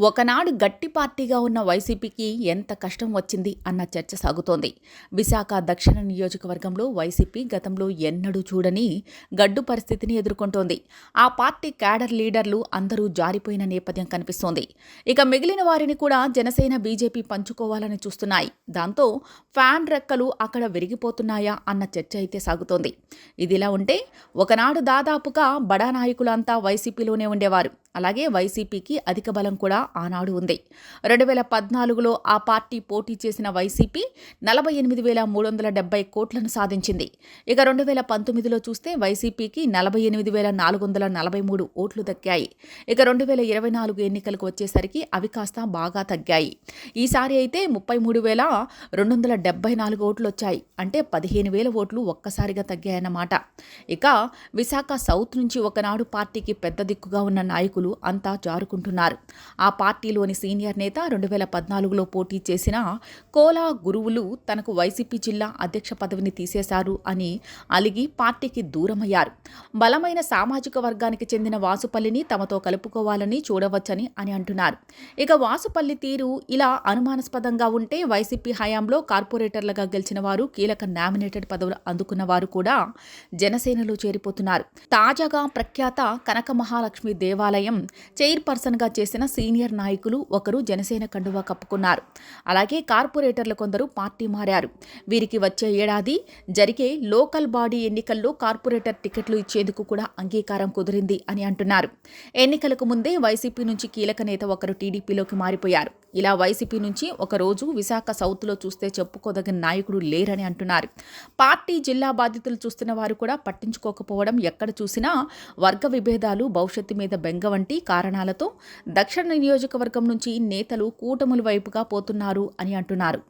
ఒకనాడు గట్టి పార్టీగా ఉన్న వైసీపీకి ఎంత కష్టం వచ్చింది అన్న చర్చ సాగుతోంది. విశాఖ దక్షిణ నియోజకవర్గంలో వైసీపీ గతంలో ఎన్నడూ చూడని గడ్డు పరిస్థితిని ఎదుర్కొంటోంది. ఆ పార్టీ క్యాడర్ లీడర్లు అందరూ జారిపోయిన నేపథ్యం కనిపిస్తోంది. ఇక మిగిలిన వారిని కూడా జనసేన బీజేపీ పంచుకోవాలని చూస్తున్నాయి. దాంతో ఫ్యాన్ రెక్కలు అక్కడ విరిగిపోతున్నాయా అన్న చర్చ అయితే సాగుతోంది. ఇదిలా ఉంటే ఒకనాడు దాదాపుగా బడా నాయకులంతా వైసీపీలోనే ఉండేవారు. అలాగే వైసీపీకి అధిక బలం కూడా ఆనాడు ఉంది. రెండు వేల పద్నాలుగులో ఆ పార్టీ పోటీ చేసిన వైసీపీ నలభై ఎనిమిది వేల మూడు వందల డెబ్బై కోట్లను సాధించింది. ఇక రెండు వేల పంతొమ్మిదిలో చూస్తే వైసీపీకి నలభై ఎనిమిది వేల నాలుగు వందల నలభై మూడు ఓట్లు దక్కాయి. ఇక రెండు వేల ఇరవై నాలుగు ఎన్నికలకు వచ్చేసరికి అవి కాస్త బాగా తగ్గాయి. ఈసారి అయితే ముప్పై మూడు వేల రెండు వందల డెబ్బై నాలుగు ఓట్లు వచ్చాయి. అంటే పదిహేను వేల ఓట్లు ఒక్కసారిగా తగ్గాయన్నమాట. ఇక విశాఖ సౌత్ నుంచి ఒకనాడు పార్టీకి పెద్ద దిక్కుగా ఉన్న నాయకులు అంతా జారుకుంటున్నారు. ఆ పార్టీలోని సీనియర్ నేత రెండు వేల పద్నాలుగులో పోటీ చేసిన కోలా గురువులు తనకు వైసీపీ జిల్లా అధ్యక్ష పదవిని తీసేశారు అని అలిగి పార్టీకి దూరమయ్యారు. బలమైన సామాజిక వర్గానికి చెందిన వాసుపల్లిని తమతో కలుపుకోవాలని చూడవచ్చని అని అంటున్నారు. ఇక వాసుపల్లి తీరు ఇలా అనుమానాస్పదంగా ఉంటే వైసీపీ హయాంలో కార్పొరేటర్లుగా గెలిచిన వారు కీలక నామినేటెడ్ పదవులు అందుకున్న వారు కూడా జనసేనలో చేరిపోతున్నారు. తాజాగా ప్రఖ్యాత కనక మహాలక్ష్మి దేవాలయం చైర్పర్సన్గా చేసిన సీనియర్ నాయకులు ఒకరు జనసేన కండువా కప్పుకున్నారు. అలాగే కార్పొరేటర్లు కొందరు పార్టీ మారారు. వీరికి వచ్చే ఏడాది జరిగే లోకల్ బాడీ ఎన్నికల్లో కార్పొరేటర్ టికెట్లు ఇచ్చేందుకు కూడా అంగీకారం కుదిరింది అని అంటున్నారు. ఎన్నికలకు ముందే వైసీపీ నుంచి కీలక నేత ఒకరు టీడీపీలోకి మారిపోయారు. ఇలా వైసీపీ నుంచి ఒకరోజు విశాఖ సౌత్లో చూస్తే చెప్పుకోదగిన నాయకుడు లేరని అంటున్నారు. పార్టీ జిల్లా బాధ్యతలు చూస్తున్న వారు కూడా పట్టించుకోకపోవడం ఎక్కడ చూసినా వర్గ విభేదాలు భవిష్యత్తు మీద బెంగ వంటి కారణాలతో దక్షిణ నియోజకవర్గం నుంచి నేతలు కూటముల వైపుగా పోతున్నారు అని అంటున్నారు.